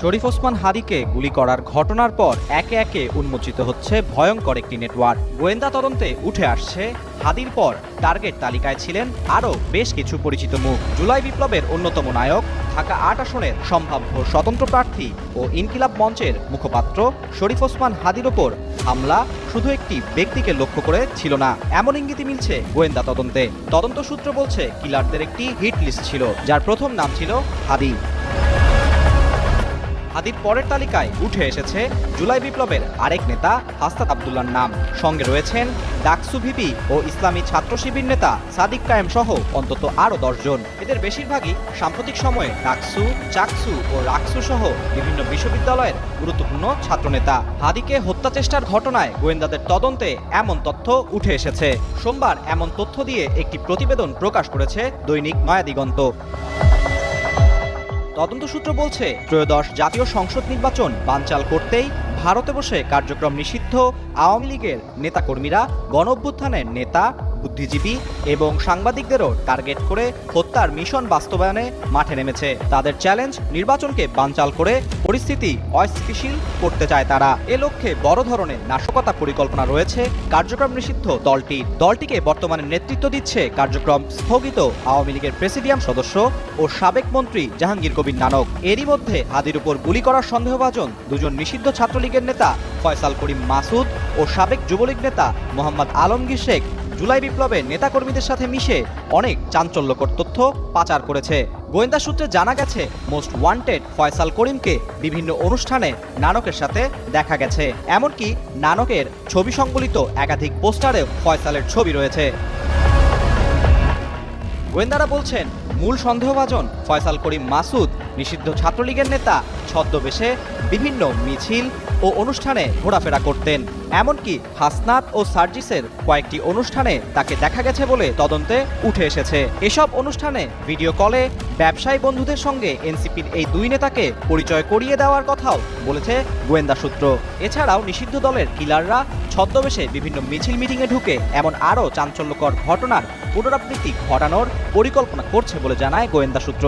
শরীফ ওসমান হাদিকে গুলি করার ঘটনার পর একে একে উন্মোচিত হচ্ছে ভয়ঙ্কর একটি নেটওয়ার্ক। গোয়েন্দা তদন্তে উঠে আসছে হাদির পর টার্গেট তালিকায় ছিলেন আরও বেশ কিছু পরিচিত মুখ। জুলাই বিপ্লবের অন্যতম নায়ক, ঢাকা আট আসনের সম্ভাব্য স্বতন্ত্র প্রার্থী ও ইনকিলাব মঞ্চের মুখপাত্র শরীফ ওসমান হাদির ওপর হামলা শুধু একটি ব্যক্তিকে লক্ষ্য করে ছিল না, এমন ইঙ্গিতই মিলছে গোয়েন্দা তদন্তে। তদন্ত সূত্র বলছে কিলারদের একটি হিট লিস্ট ছিল, যার প্রথম নাম ছিল হাদি। হাদির পরের তালিকায় উঠে এসেছে জুলাই বিপ্লবের আরেক নেতা হাস্তাত আবদুল্লার নাম। সঙ্গে রয়েছেন ডাকসু ভিপি ও ইসলামী ছাত্র শিবির নেতা সাদিক কায়েম সহ অন্তত আরও দশজন। এদের বেশিরভাগই সাম্প্রতিক সময়ে ডাকসু, চাকসু ও রাকসু সহ বিভিন্ন বিশ্ববিদ্যালয়ের গুরুত্বপূর্ণ ছাত্রনেতা। হাদিকে হত্যা চেষ্টার ঘটনায় গোয়েন্দাদের তদন্তে এমন তথ্য উঠে এসেছে। সোমবার এমন তথ্য দিয়ে একটি প্রতিবেদন প্রকাশ করেছে দৈনিক নয়াদিগন্ত। তদন্ত সূত্র বলছে, ত্রয়োদশ জাতীয় সংসদ নির্বাচন বানচাল করতেই ভারতে বসে কার্যক্রম নিষিদ্ধ আওয়ামী লীগের নেতাকর্মীরা গণ নেতা বুদ্ধিজীবী এবং সাংবাদিকদেরও টার্গেট করে হত্যার মিশন বাস্তবায়নে মাঠে নেমেছে। তাদের চ্যালেঞ্জ, নির্বাচনকে বানচাল করে পরিস্থিতি অস্থিতিশীল করতে চায় তারা। এ লক্ষ্যে বড় ধরনের নাশকতা পরিকল্পনা রয়েছে কার্যক্রম নিষিদ্ধ দলটি। দলটিকে বর্তমানে নেতৃত্ব দিচ্ছে কার্যক্রম স্থগিত আওয়ামী লীগের প্রেসিডিয়াম সদস্য ও সাবেক মন্ত্রী জাহাঙ্গীর কবির নানক। এরই মধ্যে হাদির উপর গুলি করার সন্দেহভাজন দুজন নিষিদ্ধ ছাত্রলীগের নেতা ফয়সাল করিম মাসুদ ও সাবেক যুবলীগ নেতা মোহাম্মদ আলমগীর শেখ জুলাই বিপ্লবে নেতাকর্মীদের সাথে মিশে অনেক চাঞ্চল্যকর তথ্য পাচার করেছে। গোয়েন্দা সূত্রে জানা গেছে, মোস্ট ওয়ান্টেড ফয়সাল করিমকে বিভিন্ন অনুষ্ঠানে নানকের সাথে দেখা গেছে। এমনকি নানকের ছবি সংবলিত একাধিক পোস্টারেও ফয়সালের ছবি রয়েছে। গোয়েন্দারা বলছেন, মূল সন্দেহভাজন ফয়সাল করিম মাসুদ, নিষিদ্ধ ছাত্রলীগের নেতা ছদ্মবেশে বিভিন্ন মিছিল ও অনুষ্ঠানে ঘোরাফেরা করতেন। এমনকি হাসনাত ও সার্জিসের কয়েকটি অনুষ্ঠানে তাকে দেখা গেছে বলে তদন্তে উঠে এসেছে। এসব অনুষ্ঠানে ভিডিও কলে ব্যবসায়ী বন্ধুদের সঙ্গে এনসিপির এই দুই নেতাকে পরিচয় করিয়ে দেওয়ার কথাও বলেছে গোয়েন্দা সূত্র। এছাড়াও নিষিদ্ধ দলের কিলাররা ছদ্মবেশে বিভিন্ন মিছিল মিটিংয়ে ঢুকে এমন আরও চাঞ্চল্যকর ঘটনার পুনরাবৃত্তি ঘটানোর পরিকল্পনা করছে বলে জানায় গোয়েন্দা সূত্র।